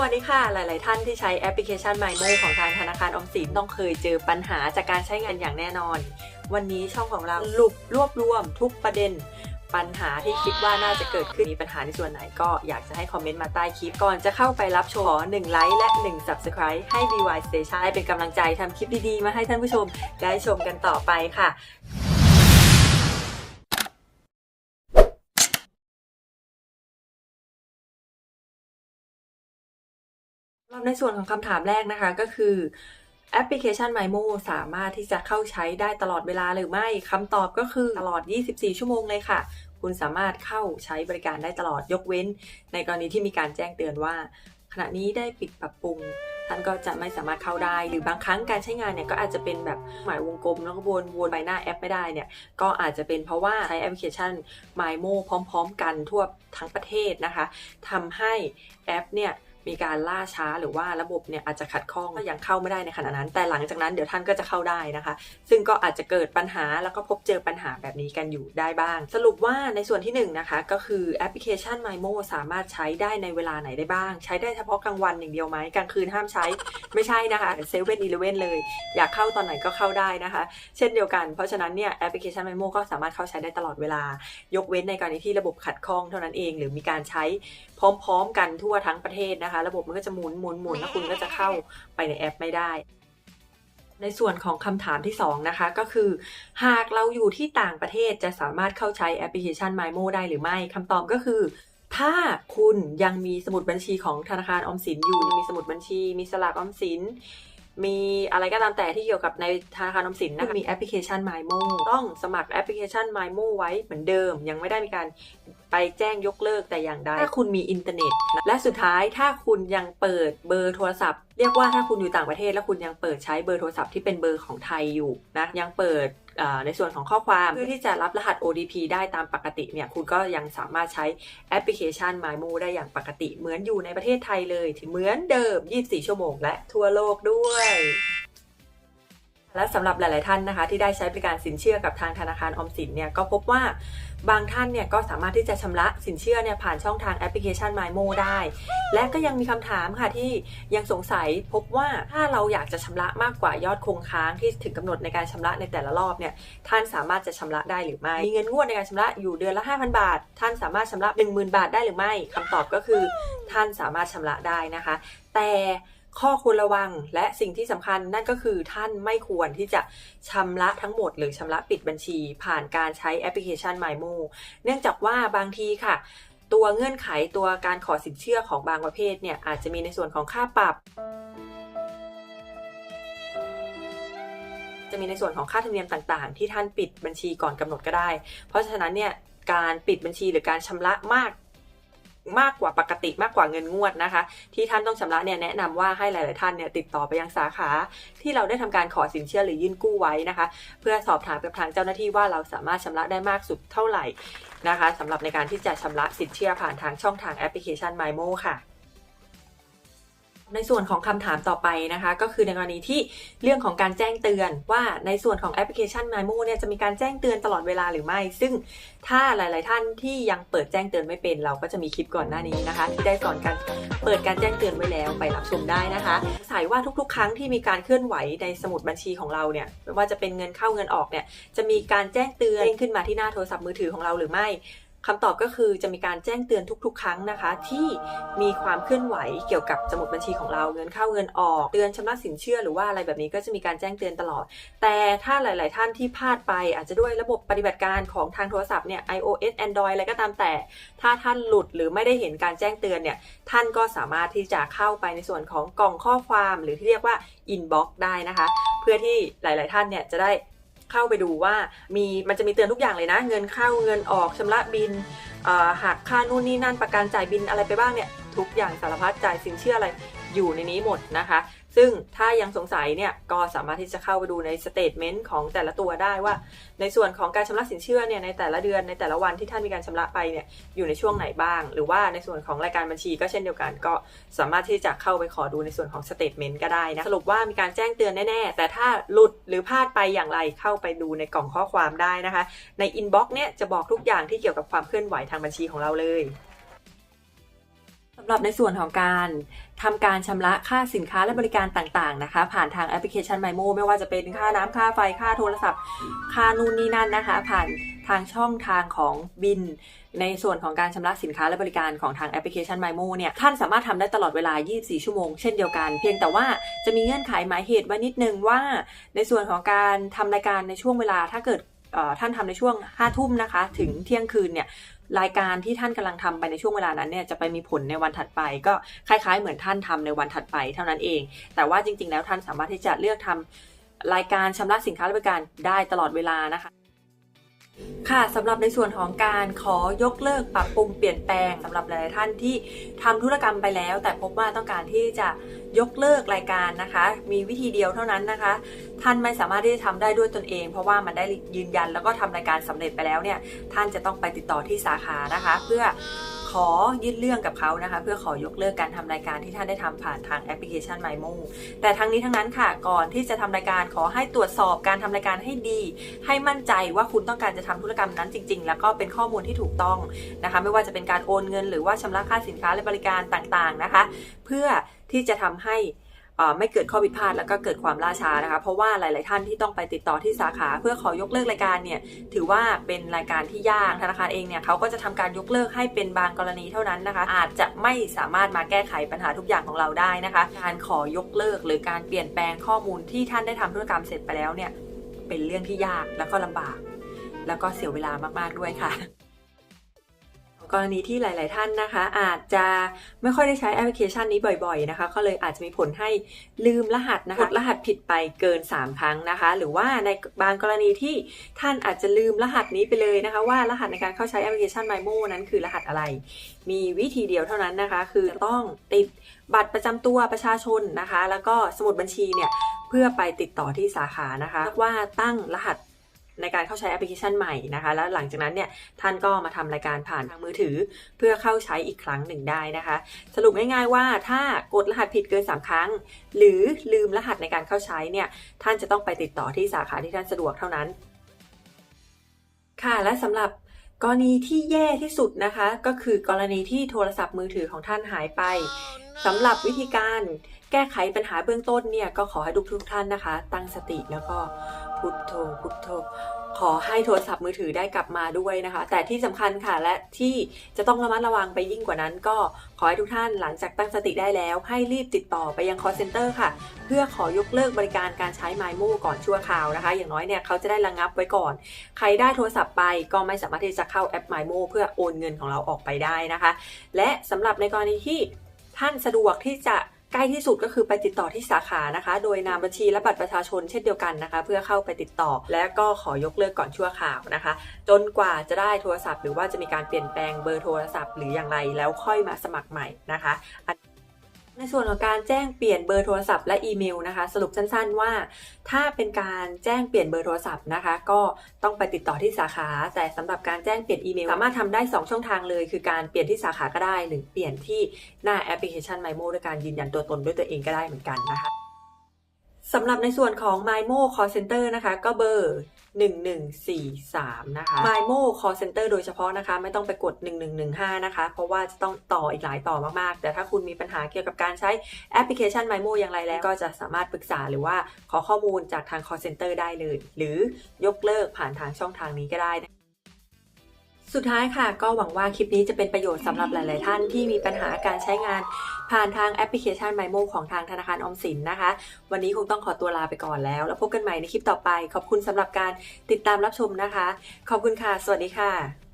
วัสดีค่ะ หลาย ๆ ท่านที่ใช้แอปพลิเคชัน MyMo ของทางธนาคารออมสินต้องเคยเจอปัญหาจากการใช้งานอย่างแน่นอน วันนี้ช่องของเราสรุปรวบรวมทุกประเด็น ปัญหาที่คิดว่าน่าจะเกิดขึ้นมีปัญหาในส่วนไหนก็อยากจะให้คอมเมนต์มาใต้คลิปก่อนจะเข้าไปรับชมขอ1ไลค์และ 1 Subscribe ให้ BY Station ให้เป็นกำลังใจทำคลิปดี ๆ มาให้ท่านผู้ชมได้ชมกันต่อไปค่ะ ในส่วนของคำถามแรกนะคะก็คือแอปพลิเคชัน MyMo สามารถที่จะเข้าใช้ได้ตลอดเวลาหรือไม่คำตอบก็คือตลอด 24 ชั่วโมงเลยค่ะ คุณสามารถเข้าใช้บริการได้ตลอดยกเว้น ในกรณีที่มีการแจ้งเตือนว่า ขณะนี้ได้ปิดปรับปรุงท่านก็จะไม่สามารถเข้าได้ หรือบางครั้งการใช้งานเนี่ยก็อาจจะเป็นแบบหมายวงกลมแล้วก็วนวนไปหน้าแอปไม่ได้เนี่ยก็อาจจะเป็นเพราะว่าใช้แอปพลิเคชัน MyMo พร้อม ๆ กันทั่วทั้งประเทศนะคะทำให้แอปเนี่ย มีการล่าช้าหรือว่าระบบเนี่ยอาจจะขัดข้องก็ยังเข้าไม่ได้ในขณะนั้น แต่หลังจากนั้นเดี๋ยวท่านก็จะเข้าได้นะคะ ซึ่งก็อาจจะเกิดปัญหาแล้วก็พบเจอปัญหาแบบนี้กันอยู่ได้บ้าง สรุปว่าในส่วนที่1นงนะคะก็คือแอปพลิเคชัน MyMo สามารถใช้ได้ในเวลาไหนได้บ้าง ใช้ได้เฉพาะกลางวันอย่างเดียวไหมกลางคืนห้ามใช้ไม่ใช่นะคะเซเว่นอีเลเว่นเลย อยากเข้าตอนไหนก็เข้าได้นะคะ เช่นเดียวกัน เพราะฉะนั้นเนี่ยแอปพลิเคชัน MyMo ก็สามารถเข้าใช้ได้ตลอดเวลา ยกเว้นในกรณีที่ระบบขัดข้องเท่านั้นเอง หรือมีการใช้พร้อม ๆ กันทั่วทั้งประเทศนะคะระบบมันก็จะหมุนหมุนหมุนแล้วคุณก็จะเข้าไปในแอปไม่ได้ ในส่วนของคำถามที่ 2 นะคะ ก็คือ หากเราอยู่ที่ต่างประเทศจะสามารถเข้าใช้แอปพลิเคชัน MyMo ได้หรือไม่คำตอบก็คือถ้าคุณยังมีสมุดบัญชีของธนาคารออมสินอยู่ยังมีสมุดบัญชี มีสลากออมสิน มีอะไรก็ตามแต่ที่เกี่ยวกับในธนาคารออมสินนะคะมีแอปพลิเคชัน MyMo ต้องสมัครแอปพลิเคชัน MyMo ไว้เหมือนเดิม ยังไม่ได้มีการไปแจ้งยกเลิกแต่อย่างใด ถ้าคุณมีอินเทอร์เน็ต และสุดท้ายถ้าคุณยังเปิดเบอร์โทรศัพท์ เรียกว่าถ้าคุณอยู่ต่างประเทศ แล้วคุณยังเปิดใช้เบอร์โทรศัพท์ที่เป็นเบอร์ของไทยอยู่นะยังเปิด ในส่วนของข้อความเพื่อที่จะรับรหัส ODP ได้ตามปกติเนี่ยคุณก็ยังสามารถใช้แอปพลิเคชัน MyMo ได้อย่างปกติ เหมือนอยู่ในประเทศไทยเลยที่เหมือนเดิม 24 ชั่วโมงและทั่วโลกด้วย และสำหรับหลาย ๆ ท่านนะคะ ที่ได้ใช้บริการสินเชื่อกับทางธนาคารออมสินเนี่ยก็พบว่าบางท่านเนี่ยก็สามารถที่จะชำระสินเชื่อเนี่ยผ่านช่องทางแอปพลิเคชัน MyMo ได้ และก็ยังมีคำถามค่ะที่ยังสงสัยพบว่าถ้าเราอยากจะชำระมากกว่ายอดคงค้างที่ถึงกำหนดในการชำระในแต่ละรอบเนี่ยท่านสามารถจะชำระได้หรือไม่ มีเงินงวดในการชำระอยู่เดือนละ 5,000 บาท ท่านสามารถชำระ 10,000 บาทได้หรือไม่คำตอบก็คือ ท่านสามารถชำระได้นะคะ แต่ ข้อควรระวัง และสิ่งที่สำคัญนั่นก็คือท่านไม่ควรที่จะชำระทั้งหมด หรือชำระปิดบัญชี ผ่านการใช้แอปพลิเคชัน MyMo เนื่องจากว่าบางทีค่ะ ตัวเงื่อนไขตัวการขอสินเชื่อของบางประเภทเนี่ยอาจจะมีในส่วนของค่าปรับจะมีในส่วนของค่าธรรมเนียมต่างๆ ที่ท่านปิดบัญชีก่อนกำหนดก็ได้ เพราะฉะนั้นเนี่ยการปิดบัญชีหรือการชำระมาก มากกว่าปกติมากกว่าเงินงวดนะคะ ที่ท่านต้องชำระเนี่ยแนะนำว่าให้หลาย ๆ ท่านเนี่ยติดต่อไปยังสาขา ที่เราได้ทำการขอสินเชื่อหรือยื่นกู้ไว้นะคะ เพื่อสอบถามกับทางเจ้าหน้าที่ว่าเราสามารถชำระได้มากสุดเท่าไหร่นะคะสำหรับในการที่จะชำระสินเชื่อผ่านทางช่องทางแอปพลิเคชัน MyMo ค่ะ ในส่วนของคำถามต่อไปนะคะ ก็คือในกรณีที่เรื่องของการแจ้งเตือนว่าในส่วนของแอปพลิเคชัน MyMo เนี่ยจะมีการแจ้งเตือนตลอดเวลาหรือไม่ ซึ่งถ้าหลาย ๆ ท่านที่ยังเปิดแจ้งเตือนไม่เป็น เราก็จะมีคลิปก่อนหน้านี้นะคะ ที่ได้สอนการเปิดการแจ้งเตือนไว้แล้วไปรับชมได้นะคะสายว่าทุก ๆ ครั้งที่มีการเคลื่อนไหวในสมุดบัญชีของเราเนี่ยไม่ว่าจะเป็นเงินเข้าเงินออกเนี่ยจะมีการแจ้งเตือนขึ้นมาที่หน้าโทรศัพท์มือถือของเราหรือไม่ คำตอบก็คือจะมีการแจ้งเตือนทุก ๆ ครั้งนะคะ ที่มีความเคลื่อนไหวเกี่ยวกับสมุดบัญชีของเราเงินเข้าเงินออกเตือนชำระสินเชื่อหรือว่าอะไรแบบนี้ก็จะมีการแจ้งเตือนตลอด แต่ถ้าหลาย ๆ ท่านที่พลาดไปอาจจะด้วยระบบปฏิบัติการของทางโทรศัพท์เนี่ย iOS Android อะไรก็ตามแต่ ถ้าท่านหลุดหรือไม่ได้เห็นการแจ้งเตือนเนี่ยท่านก็สามารถที่จะเข้าไปในส่วนของกล่องข้อความ หรือที่เรียกว่า inbox ได้นะคะ เพื่อที่หลาย ๆ ท่านเนี่ยจะได้ เข้าไปดูว่ามีมันจะมีเตือนทุกอย่างเลยนะ เงินเข้าเงินออกชำระบินหักค่านู่นนี่นั่นประกันจ่ายบินอะไรไปบ้างเนี่ยทุกอย่างสารพัดจ่ายสินเชื่ออะไรอยู่ในนี้หมดนะคะ ซึ่งถ้ายังสงสัยเนี่ยก็สามารถที่จะเข้าไปดูในสเตทเมนต์ของแต่ละตัวได้ว่า ในส่วนของการชำระสินเชื่อเนี่ยในแต่ละเดือนในแต่ละวันที่ท่านมีการชำระไปเนี่ยอยู่ในช่วงไหนบ้าง หรือว่าในส่วนของรายการบัญชีก็เช่นเดียวกัน ก็สามารถที่จะเข้าไปขอดูในส่วนของสเตทเมนต์ก็ได้นะสรุปว่ามีการแจ้งเตือนแน่ๆ แต่ถ้าหลุดหรือพลาดไปอย่างไรเข้าไปดูในกล่องข้อความได้นะคะ ในอินบ็อกซ์เนี่ยจะบอกทุกอย่างที่เกี่ยวกับความเคลื่อนไหวทางบัญชีของเราเลย สำหรับในส่วนของการทำการชำระค่าสินค้าและบริการต่างๆนะคะ ผ่านทางแอปพลิเคชัน MyMo ไม่ว่าจะเป็นค่าน้ำค่าไฟค่าโทรศัพท์ ค่านู่นนี่นั่นนะคะ ผ่านทางช่องทางของบิน ในส่วนของการชำระสินค้าและบริการของทางแอปพลิเคชัน MyMo เนี่ยท่านสามารถทำได้ตลอดเวลา 24 ชั่วโมงเช่นเดียวกัน เพียงแต่ว่าจะมีเงื่อนไขหมายเหตุไว้นิดนึงว่า ในส่วนของการทำรายการในช่วงเวลาถ้าเกิดท่านทำในช่วง5ทุ่มนะคะ ถึงเที่ยงคืนเนี่ย รายการที่ท่านกำลังทำไปในช่วงเวลานั้นเนี่ยจะไปมีผลในวันถัดไป ก็คล้ายๆ เหมือนท่านทำในวันถัดไปเท่านั้นเอง แต่ว่าจริง ๆ แล้วท่านสามารถที่จะเลือกทำรายการชำระสินค้าและบริการได้ตลอดเวลานะคะค่ะสำหรับในส่วนของการขอยกเลิกปรับปรุงเปลี่ยนแปลงสำหรับหลายๆท่านที่ทำธุรกรรมไปแล้ว แต่พบว่าต้องการที่จะ ยกเลิกรายการนะคะ มีวิธีเดียวเท่านั้นนะคะ ท่านไม่สามารถที่จะทำได้ด้วยตนเอง เพราะว่ามันได้ยืนยันแล้วก็ทำรายการสำเร็จไปแล้วเนี่ย ท่านจะต้องไปติดต่อที่สาขานะคะ เพื่อขอยื่นเรื่องกับเขานะคะ เพื่อขอยกเลิกการทำรายการที่ท่านได้ทำผ่านทางแอปพลิเคชัน MyMo แต่ทั้งนี้ทั้งนั้นค่ะ ก่อนที่จะทำรายการขอให้ตรวจสอบการทำรายการให้ดี ให้มั่นใจว่าคุณต้องการจะทำธุรกรรมนั้นจริง ๆ แล้วก็เป็นข้อมูลที่ถูกต้องนะคะ ไม่ว่าจะเป็นการโอนเงิน หรือว่าชำระค่าสินค้าและบริการต่างๆนะคะ เพื่อ ที่จะทำให้อ่อไม่เกิดข้อผิดพลาดแล้วก็เกิดความล่าช้านะคะ เพราะว่าหลาย ๆ ท่านที่ต้องไปติดต่อที่สาขาเพื่อขอยกเลิกรายการเนี่ยถือว่าเป็นรายการที่ยากธนาคารเองเนี่ยเขาก็จะทำการยกเลิกให้เป็นบางกรณีเท่านั้นนะคะ อาจจะไม่สามารถมาแก้ไขปัญหาทุกอย่างของเราได้นะคะ การขอยกเลิกหรือการเปลี่ยนแปลงข้อมูลที่ท่านได้ทำธุรกรรมเสร็จไปแล้วเนี่ยเป็นเรื่องที่ยากแล้วก็ลำบาก แล้วก็เสียเวลามาก ๆ ด้วยค่ะ กรณีที่หลาย ๆ ท่านนะคะ อาจจะไม่ค่อยได้ใช้แอปพลิเคชันนี้บ่อย ๆ นะคะ ก็เลยอาจจะมีผลให้ลืมรหัสนะคะกดรหัสผิดไปเกิน 3 ครั้งนะคะ หรือว่าในบางกรณีที่ท่านอาจจะลืมรหัสนี้ไปเลยนะคะ ว่ารหัสในการเข้าใช้แอปพลิเคชัน MyMo นั้นคือรหัสอะไร มีวิธีเดียวเท่านั้นนะคะ คือต้องติดบัตรประจำตัวประชาชนนะคะ แล้วก็สมุดบัญชีเนี่ยเพื่อไปติดต่อที่สาขานะคะเรียกว่าตั้งรหัส ในการเข้าใช้แอปพลิเคชันใหม่นะคะ แล้วหลังจากนั้นเนี่ยท่านก็มาทำรายการผ่านทางมือถือ เพื่อเข้าใช้อีกครั้งหนึ่งได้นะคะ สรุปง่ายๆว่าถ้ากดรหัสผิดเกิน 3 ครั้ง หรือลืมรหัสในการเข้าใช้เนี่ยท่านจะต้องไปติดต่อที่สาขาที่ท่านสะดวกเท่านั้น ค่ะและสำหรับกรณีที่แย่ที่สุดนะคะ ก็คือกรณีที่โทรศัพท์มือถือของท่านหายไปสำหรับวิธีการแก้ไขปัญหาเบื้องต้นเนี่ย ก็ขอให้ทุกทุกๆท่านนะคะ ตั้งสติแล้วก็ พุทโธพุทโธขอให้โทรศัพท์มือถือได้กลับมาด้วยนะคะ แต่ที่สำคัญค่ะและที่จะต้องระมัดระวังไปยิ่งกว่านั้น ก็ขอให้ทุกท่านหลังจากตั้งสติได้แล้ว ให้รีบติดต่อไปยัง call center ค่ะ เพื่อขอยกเลิกบริการการใช้ MyMo ก่อนชั่วคราวนะคะ อย่างน้อยเนี่ยเขาจะได้ระงับไว้ก่อน ใครได้โทรศัพท์ไปก็ไม่สามารถที่จะเข้าแอป MyMo เพื่อโอนเงินของเราออกไปได้นะคะ และสำหรับในกรณีที่ท่านสะดวกที่จะ ใกล้ที่สุดก็คือไปติดต่อที่สาขานะคะ โดยนามบัญชีและบัตรประชาชนเช่นเดียวกันนะคะ เพื่อเข้าไปติดต่อ และก็ขอยกเลิกก่อนชั่วคราวนะคะ จนกว่าจะได้โทรศัพท์ หรือว่าจะมีการเปลี่ยนแปลงเบอร์โทรศัพท์ หรืออย่างไรแล้วค่อยมาสมัครใหม่นะคะ ในส่วนของการแจ้งเปลี่ยนเบอร์โทรศัพท์และอีเมลนะคะ สรุปสั้นๆว่า ถ้าเป็นการแจ้งเปลี่ยนเบอร์โทรศัพท์นะคะ ก็ต้องไปติดต่อที่สาขา แต่สำหรับการแจ้งเปลี่ยนอีเมล สามารถทำได้ 2 ช่องทางเลย คือการเปลี่ยนที่สาขาก็ได้ หรือเปลี่ยนที่หน้าแอปพลิเคชัน MyMo ด้วยการยืนยันตัวตนด้วยตัวเองก็ได้เหมือนกันนะคะสำหรับในส่วนของ MyMo Call Center นะคะ ก็เบอร์ 1143 นะคะ MyMo Call Center โดยเฉพาะนะคะ ไม่ต้องไปกด 1115 นะคะ เพราะว่าจะต้องต่ออีกหลายต่อมากๆ แต่ถ้าคุณมีปัญหาเกี่ยวกับการใช้แอปพลิเคชัน MyMo อย่างไรแล้ว ก็จะสามารถปรึกษาหรือว่าขอข้อมูลจากทาง call center ได้เลย หรือยกเลิกผ่านทางช่องทางนี้ก็ได้นะ สุดท้ายค่ะก็หวังว่าคลิปนี้จะเป็นประโยชน์สำหรับหลาย ๆ ท่านที่มีปัญหาการใช้งานผ่านทางแอปพลิเคชันไมโมของทางธนาคารออมสินนะคะ วันนี้คงต้องขอตัวลาไปก่อนแล้ว แล้วพบกันใหม่ในคลิปต่อไป ขอบคุณสำหรับการติดตามรับชมนะคะ ขอบคุณค่ะ สวัสดีค่ะ